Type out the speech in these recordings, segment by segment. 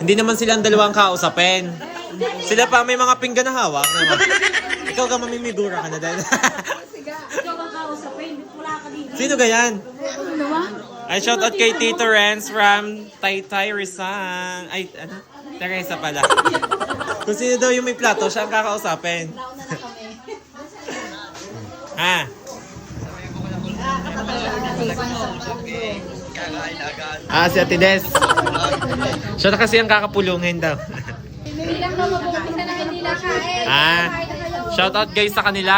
Hindi naman silang dalawang kausapin. Sila pa may mga pinggan na hawak. Ikaw ka mamimigura ka na dahil. Ikaw ang kausapin. Wala ka dito. Sino ganyan? Ba? Ay, shout out kay Tito Renz from Taytay Rizal. Ay, ano? Teresa pala. Kung sino daw yung may plato, siya ang kakausapin. Ha? Ah, si Ate Des. Siya na kasi ang kakapulungin daw. Hindi na hindi lang kain. ah, shout out guys sa kanila.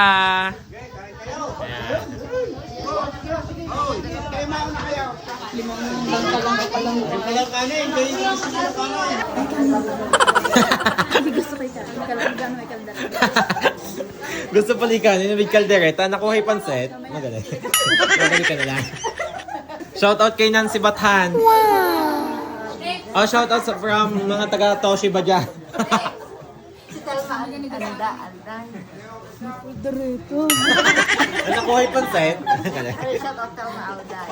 Gusto palikanin yung may kaldereta, nakuha yung panset. Magaling. Magaling ka na lang. Shout out kay Nancy Bathan. Wow! Oh, shout out sa from mga taga Toshiba dyan. Si Telma, ano ni Anda? Anda. Ay, nakuha yung panset. Magaling. Shout out Telma Auday.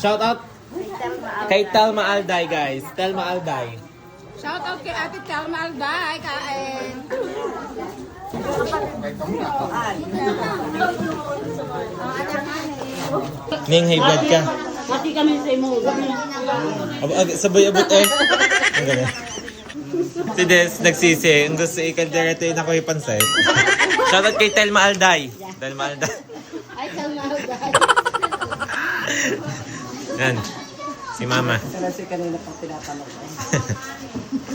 Shout out Telma kay Telma Alday, guys. Telma Alday. Shout out kay Ate Telma Alday. Kain. Ning, hey blood ka. Pati kami sa imo. Ab ag sabay abot eh. Ang. Si Des, nagsisi. Ang gusto ikaldereta yung nakuha yung panset. Shout out kay Telma Alday. Telma Alday. Ay, Telma Auday. Yan. Si Mama. Kasi kanina pang tinatanong ko.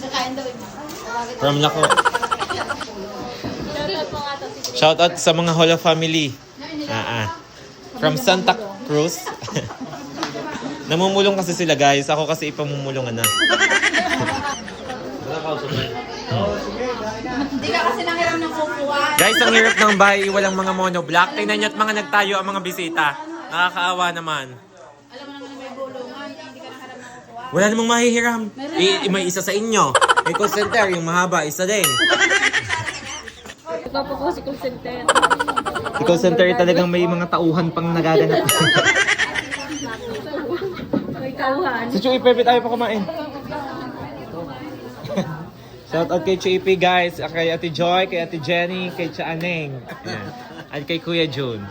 Kakain daw. From Lako. Shout out sa mga Holo family. Ah, ah. From Santa Cruz. Namumulong kasi sila guys. Ako kasi ipamumulungan na. Hindi ka kasi nangiram ng kukuha. Guys, ang hirap ng bahay, walang mga monoblock. Tingnan nyo at mga nagtayo ang mga bisita. Nakakaawa naman. Alam mo naman na may bulungan. Hindi ka nakaram ng kukuha. Wala namang mahihiram. I- may isa sa inyo. May call center, yung mahaba, isa din. Ikaw po ko si call center. Call center talagang may mga tauhan pang nagaganap. May tauhan. Si Chuy, pepe tayo pa kumain. Shout out kay Chuy guys, kay Ate Joy, kay Ate Jenny, kay Cha Aneng. Ayan. At kay Kuya June.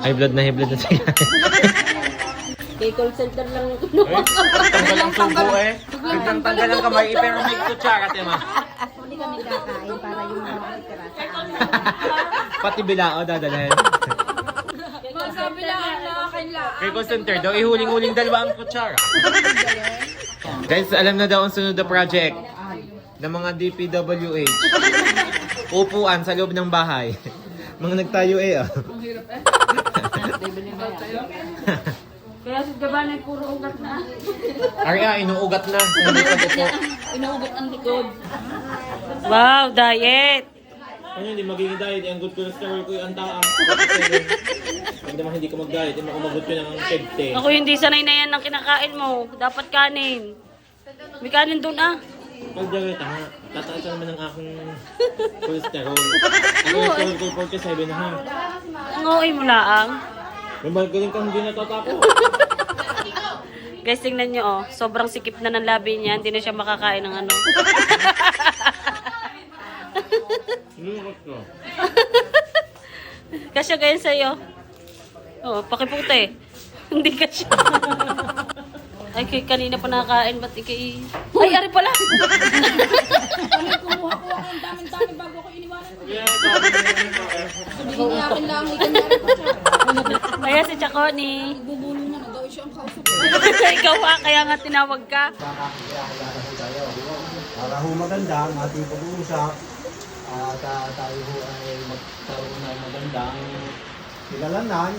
High blood na high blood na siya. Kay call center lang. Tanggal ang tubo eh. Tanggal ang kamay, pero may kutsara, tema. Hindi kami kakain para yung mga tira sa amin. Pati bilao dadalhin. Sabi lang ang nakakaila. Kay call center daw, ihuling-huling dalawa ang kutsara. Guys, alam na daw ang sunod na project ng mga DPWH. Upuan sa loob ng bahay. mga nagtayo eh. Oh. Kaya si Gaban ay puro ugat na. Arya, inuugat na. Inuugat ang likod. Wow, diet! Ano, hindi magiging diet. Ang good cholesterol ko yung antaang. Pag naman hindi ka mag-diet, hindi makumagot ko ng pegte. Ako hindi sanay na yan ng kinakain mo. Dapat kanin. May kanin doon ah. Pag diet ha, tataas na naman ang aking cholesterol. Ang cholesterol ko 47 na ha. Ang okay mo laang. Magaling ka hindi natatapo. Guys, tingnan nyo oh. Sobrang sikip na ng labi niya. Hindi na siya makakain ng ano. Lungkot ko. Kasya ganyan sa'yo. Oh, pakiputi. Hindi kasya. Ay, kay kanina pa nakakain. Ba't ikay... Ay, ari pala! Kumuha-kuha ko ang daming-daming bago ko iniwanan. Yeah, sabi mo naman ako eh. Sabihin niya akin lang, hindi kanya rin po siya. Kaya si Chaconi. Bubulo na daw siya ang kausap. Ikaw ha, kaya nga tinawag ka. Para ho maganda ang ating pag-uusap at ah, tayo ho ay magkaroon ng magandang kilalanan.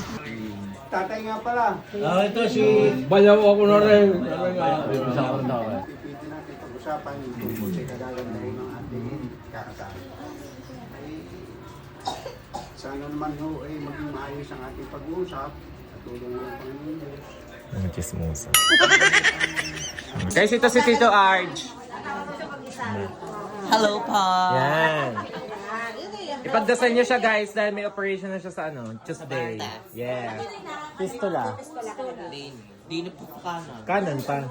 Tatay nga pala. Ah, ito si Bayaw ako na rin. Pipitin natin pag-usapan yung tungkol sa kagaganda ng ating kakasama. Sana naman ho ay maging maayos ang ating pag-uusap chismosa. Guys, ito si Tito Arj. Hello po. Yan. Ipagdasal niyo siya guys dahil may operation na siya sa ano, Tuesday. Yeah. Pistola. Di, di na po kanan. Kanan pa.